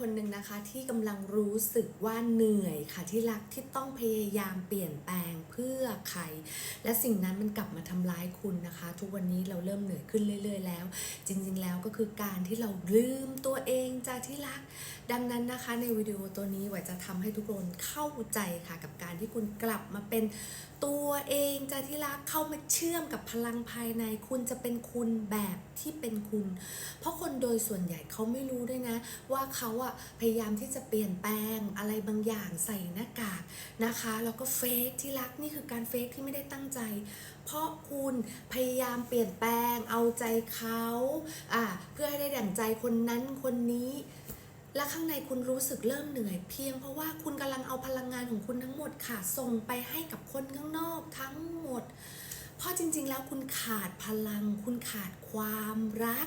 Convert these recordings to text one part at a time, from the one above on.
คนหนึ่งนะคะที่กำลังรู้สึกว่าเหนื่อยค่ะที่รักที่ต้องพยายามเปลี่ยนแปลงเพื่อใคร และสิ่งนั้นมันกลับมาทำร้ายคุณนะคะ ทุกวันนี้เราเริ่มเหนื่อยขึ้นเรื่อย ๆ แล้ว จริง ๆ แล้วก็คือการที่เราลืมตัวเองจากที่รัก ดังนั้นนะคะในวิดีโอตัวนี้หวายจะทำให้ทุกคนเข้าใจค่ะ กับการที่คุณกลับมาเป็นตัวเองจากที่รักเข้ามาเชื่อมกับพลังภายในคุณจะเป็นคุณแบบที่เป็นคุณ เพราะคนโดยส่วนใหญ่เขาไม่รู้ด้วยนะว่าเขาอะพยายามที่จะเปลี่ยนแปลงอะไรบางอย่างใส่หน้ากากนะคะแล้วก็เฟกที่รักนี่คือการเฟกที่ไม่ได้ตั้งใจ เพราะคุณพยายามเปลี่ยนแปลงเอาใจเขาอ่าเพื่อให้ได้ดั่งใจคนนั้นคนนี้และข้างในคุณรู้สึกเริ่มเหนื่อยเพียงเพราะว่าคุณกำลังเอาพลังงานของคุณทั้งหมดค่ะ ส่งไปให้กับคนข้างนอกทั้งหมด เพราะ จริงๆ แล้วคุณขาดพลัง คุณขาดความรัก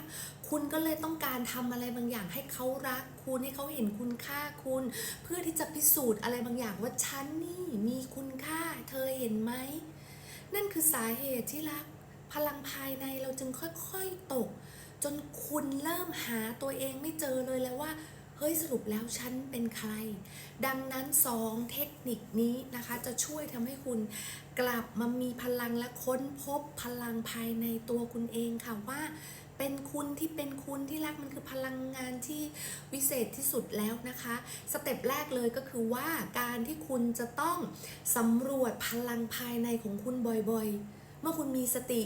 คุณก็เลยต้องการทำอะไรบางอย่างให้เขารักคุณให้เขาเห็นคุณค่าคุณ เพื่อที่จะพิสูจน์อะไรบางอย่างว่าฉันนี่มีคุณค่า เธอเห็นไหม นั่นคือสาเหตุที่รัก พลังภายในเราจึงค่อยๆตก จนคุณเริ่มหาตัวเองไม่เจอเลยแล้วว่า เฮ้ยสรุปแล้วฉันเป็นใคร ดังนั้นสองเทคนิคนี้นะคะจะช่วยทำให้คุณกลับมามีพลังและค้นพบพลังภายในตัวคุณเองค่ะว่าเป็นคุณที่เป็นคุณที่รักมันคือพลังงานที่วิเศษที่สุดแล้วนะคะ สเต็ปแรกเลยก็คือว่าการที่คุณจะต้องสำรวจพลังภายในของคุณบ่อยๆ เมื่อคุณมีสติ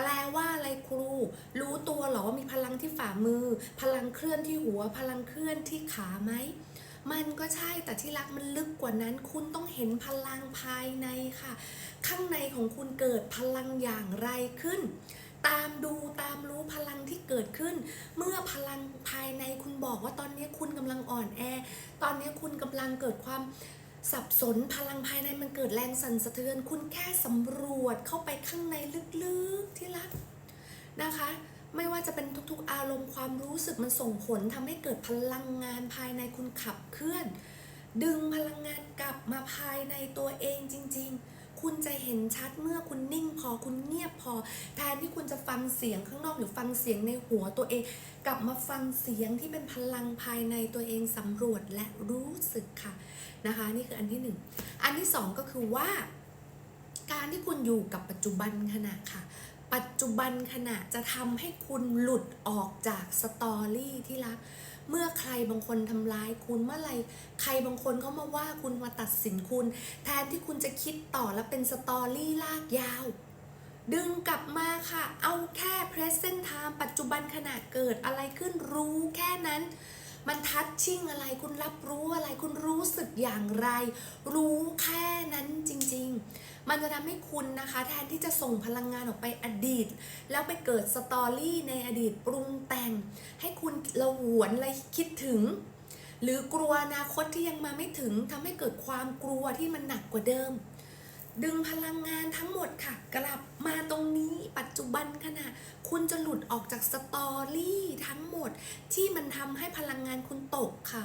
แปลว่าอะไรครู รู้ตัวหรอว่ามีพลังที่ฝ่ามือ พลังเคลื่อนที่หัว พลังเคลื่อนที่ขาไหมมันก็ใช่แต่ที่รักมันลึกกว่านั้น คุณต้องเห็นพลังภายในค่ะ ข้างในของคุณเกิดพลังอย่างไรขึ้น ตามดูตามรู้พลังที่เกิดขึ้น เมื่อพลังภายในคุณบอกว่าตอนนี้คุณกำลังอ่อนแอ ตอนนี้คุณกำลังเกิดความ สับสนพลังภายในมันเกิดแรงสั่นสะเทือน คุณแค่สำรวจเข้าไปข้างในลึกๆที่รักนะคะ ไม่ว่าจะเป็นทุกๆ อารมณ์ความรู้สึกมันส่งผลทำให้เกิดพลังงานภายในคุณขับเคลื่อน ดึงพลังงานกลับมาภายในตัวเองจริง ๆ คุณจะเห็นชัดเมื่อคุณนิ่งพอคุณเงียบพอ แทนที่คุณจะฟังเสียงข้างนอกหรือฟังเสียงในหัวตัวเอง กลับมาฟังเสียงที่เป็นพลังภายในตัวเองสำรวจและรู้สึกค่ะนะคะ นี่คืออันที่หนึ่งอันที่สองก็คือว่า การที่คุณอยู่กับปัจจุบันขณะค่ะปัจจุบันขณะจะทำให้คุณหลุดออกจากสตอรี่ที่รัก เมื่อใครบางคนทำร้ายคุณเมื่อไรใครบางคนเขามาว่าคุณมาตัดสินคุณ แทนที่คุณจะคิดต่อและเป็นสตอรี่ลากยาว ดึงกลับมาค่ะ เอาแค่ present time ปัจจุบันขณะเกิดอะไรขึ้นรู้แค่นั้น มันทัชชิ่งอะไรคุณรับรู้อะ คุณรู้สึกอย่างไร รู้แค่นั้นจริง ๆ มันจะทำให้คุณนะคะ แทนที่จะส่งพลังงานออกไปอดีต แล้วไปเกิดสตอรี่ในอดีตปรุงแต่ง ให้คุณระหวนอะไรคิดถึง หรือกลัวอนาคตที่ยังมาไม่ถึงทำให้เกิดความกลัวที่มันหนักกว่าเดิม ดึงพลังงานทั้งหมดค่ะ กลับมาตรงนี้ปัจจุบันขณะคุณจะหลุดออกจากสตอรี่ทั้งหมดที่มันทำให้พลังงานคุณตกค่ะ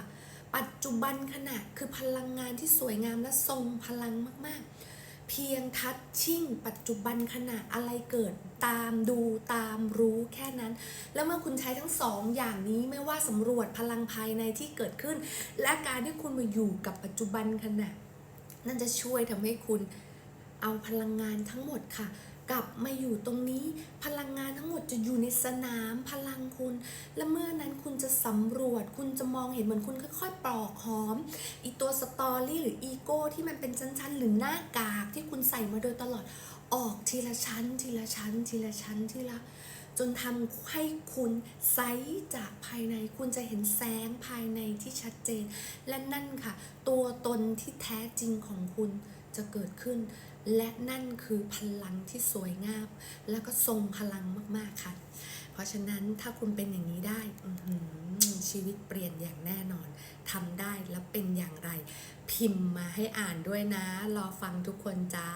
ปัจจุบันขณะคือพลังงานที่สวยงามและทรงพลังมากๆ เพียงทัชชิ่ง ปัจจุบันขณะอะไรเกิดตามดูตามรู้แค่นั้น แล้วเมื่อคุณใช้ทั้งสองอย่างนี้ไม่ว่าสำรวจพลังภายในที่เกิดขึ้น และการที่คุณมาอยู่กับปัจจุบันขณะ นั่นจะช่วยทำให้คุณเอาพลังงานทั้งหมดค่ะ กลับมาอยู่ตรงนี้พลังงาน หมดจะอยู่ในสนามพลังคุณ และเมื่อนั้นคุณจะสำรวจ คุณจะมองเห็นเหมือนคุณค่อยๆปลอกหอมอีตัวสตอรี่หรืออีโก้ที่มันเป็นชั้นๆ หรือหน้ากากที่คุณใส่มาโดยตลอดออกทีละชั้น ทีละชั้น ทีละชั้นทีละ จนทำให้คุณใสจากภายใน คุณจะเห็นแสงภายในที่ชัดเจน และนั่นค่ะ ตัวตนที่แท้จริงของคุณจะเกิดขึ้น และนั่นคือพลังที่สวยงาม แล้วก็ทรงพลังมากๆค่ะ เพราะฉะนั้นถ้าคุณเป็นอย่างนี้ได้ชีวิตเปลี่ยนอย่างแน่นอนทำได้แล้วเป็นอย่างไร พิมพ์มาให้อ่านด้วยนะ รอฟังทุกคนจ้า